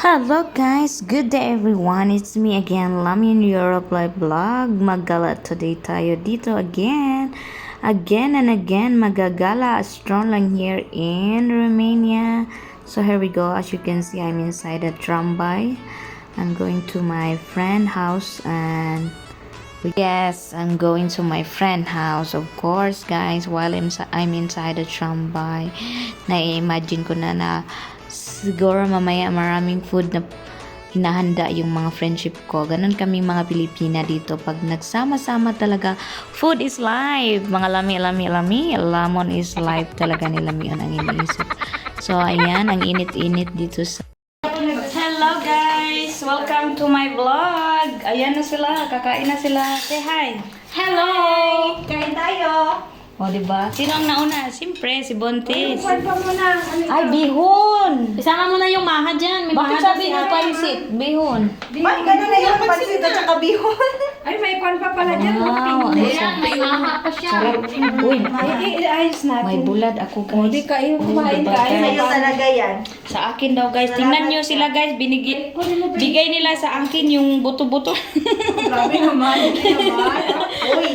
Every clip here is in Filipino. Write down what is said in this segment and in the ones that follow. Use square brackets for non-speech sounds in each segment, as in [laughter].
Hello guys! Good day everyone! It's me again, Lami in Europe Live Vlog. Maggala today tayo dito again. Again and again, magagala. Strong lang here in Romania. So here we go. As you can see, I'm inside a tramway. I'm going to my friend house and Yes, I'm going to my friend house. Of course, guys, while I'm, I'm inside a tramway, na-imagine ko na na siguro mamaya maraming food na hinahanda yung mga friendship ko. Ganon kami mga Pilipina dito. Pag nagsama-sama talaga, food is life. Mga lami, lami, lami. Lamon is life talaga ni Lami yun ang iniisip. So, ayan, ang init-init dito sa Hello guys! Welcome to my vlog! Ayan na sila, kakain na sila. Say hi! Hello! Kain tayo. O, diba? Sino ang nauna? Siyempre, si Bontes. Kwan pa muna. Ano Ay, bihon! Isama mo na yung maha dyan. May Bakit maha sabi ate. pansit? Bihon. Ay, gano'n na yung pansit at saka bihon. [laughs] Ay, may kwan pa pala dyan. Wow, ano siya? Ayan, may maha pa siya. Sarap. Uy, Ay, ayos natin. may bulad ako guys. kayo Oh, kumain diba, kain. guys? Sa'yo talaga yan. Sa akin daw guys. Tingnan nyo sila guys. Binigay, bigay nila sa akin yung buto-buto. Grabe naman. Grabe naman. [laughs] Uy,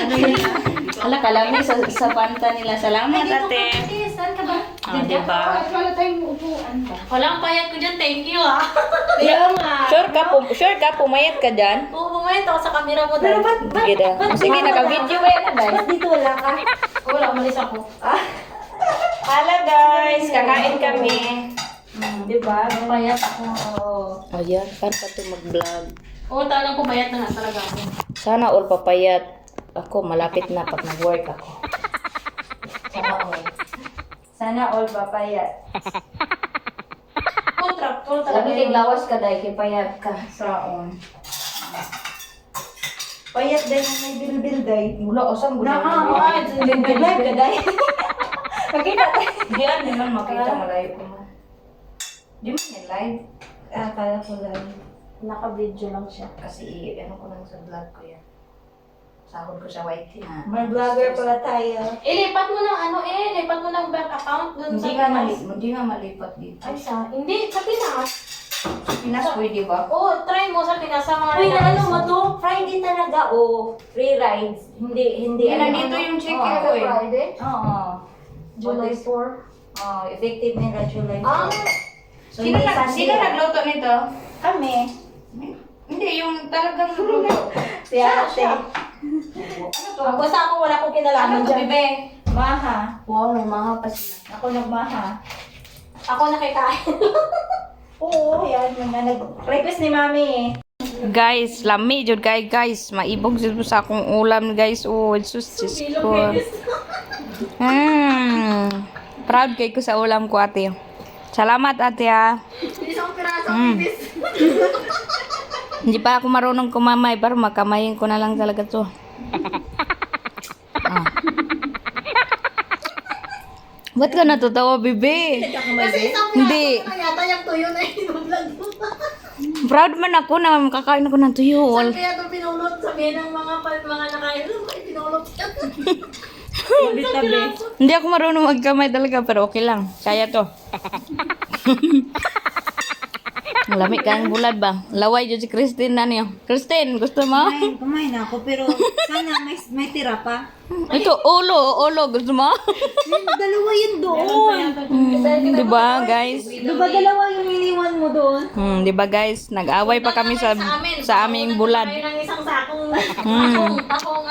ano yun? Ala, kalami sa, sa panta nila. Salamat ate. Saan ka ba? Ah, diba? Wala tayong upuan ba? Walang payat ko dyan. Thank you ah. [laughs] Kaya nga. Sure ka, pum sure ka, pumayat ka dyan? Oo, bumayat ako sa camera mo Pero dahil. ba't, ba't, Sige daw. Sige, naka-video ba yan, Aday? ba't dito wala ka? Wala, umalis ako. [laughs] Hello guys, kakain kami. Hmm, di ba? Payat ako. Oo. Oh, yan. Paano pa ito mag-vlog? Oo, talagang pumayat na nga talaga ako. Sana all papayat. Ako, malapit na pag nag-work ako. Sana all. Sana all papayat. Contract, all talaga Sabi yun. kay lawas ka dahil kay payat ka. Saon. Payat din yung may bilbil day. Mula, osang Na, gulo. ah, bilbil live ka day. Makita tayo. Hindi yan naman makita malayo ko man. Di mo yan live. Ah, kala ko lang. Naka-video lang siya. Kasi ano ko lang sa vlog ko yan. Sahod ko sa YT na. May vlogger pala tayo. Ilipat mo ng ano eh, lipat mo ng bank account dun Hindi sa nga, Pinas. mali, hindi nga malipat dito. Ay, sa, hindi, sa Pinas. Sa Pinas pwede ba? Oo, try mo sa Pinas sa mga Uy, na ano mo to? Friday talaga, oh. Free rides. Hindi, hindi. Yan, ano, nandito ano? yung check Oo. ko eh. Friday? Oo. July 4. Oh, effective nila July 4. Ah, so, Sino, hindi nag, Sunday sino yan. nagluto nito? Kami. Hindi, yung talagang [laughs] luto. Si ate. Ano to? Ang basta ako wala akong kinalaman Ano to, dyan. bebe? Maha. Wow, may mga pa sila. Ako nagmaha. Ako nakikain. [laughs] Oo, yan. Mga nag-request ni mami eh. Guys, lami jud kay guys. Maibog jud sa akong ulam guys. Oh, sus sus ko. Hmm. Proud kay ko sa ulam ko ate. Salamat ate ah. Isang piraso Mm. [laughs] Hindi pa ako marunong kumamay pero makamayin ko na lang talaga to. ah. Ba't ka natutawa, bebe? Hindi. yata yung tuyo na inublog mo. Proud man ako na makakain ako ng tuyo. Saan kaya ito pinulot? Sabihin ng mga pa- mga nakain. Ano ba pinulot? Tabi-tabi. Hindi ako marunong magkamay talaga pero okay lang. Kaya to. [laughs] Lamig ka ang bulad ba? Laway dyan si Christine na niyo. Christine, gusto mo? Kumain, kumain ako, pero sana may, may tira pa. Ito, ulo, ulo. Gusto mo? Yung dalawa yun doon. Hmm, di ba, guys? Di ba dalawa yung iniwan mo doon? Hmm, di ba, guys? Nag-away pa kami sa amin. sa aming bulad. Hmm. ano,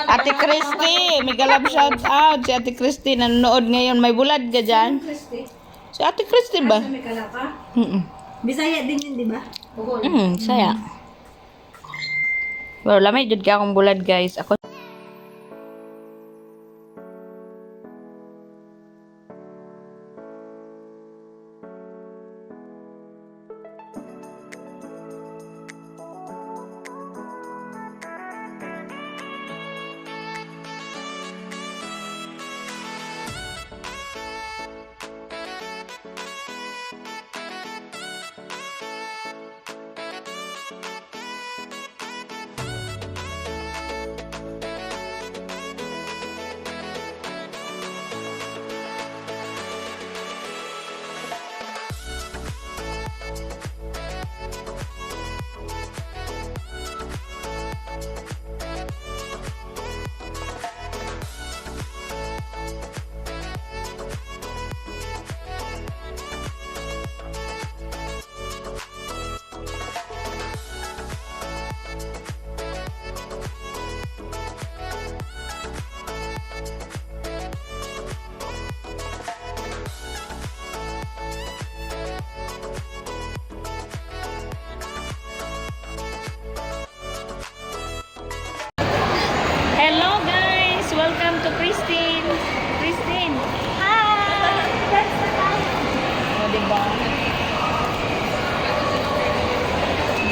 Ate Christy, may galab shout out. Si Ate Christy nanonood ngayon. May bulad ka dyan? Si Ate Christy ba? May kalaka? Mm Bisaya din yun, di ba? Buhol. Mm, saya. Well, lamay jud ka akong bulad, guys. Ako Hello guys! Welcome to Christine. Christine. Hi! O, diba?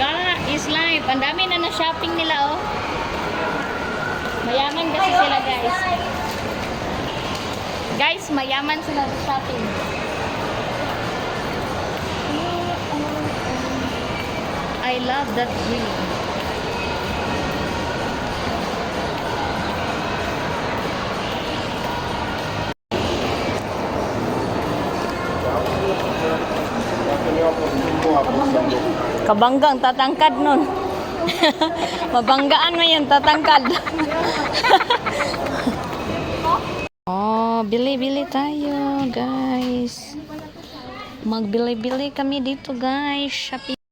Gala is life. Ang dami na na-shopping nila, oh. Mayaman kasi sila, guys. Guys, mayaman sila sa shopping. I love that green. Kabanggang tatangkad nun. [laughs] Mabanggaan mo yung tatangkad. [laughs] oh, bili-bili tayo, guys. Magbili-bili kami dito, guys. Shopping.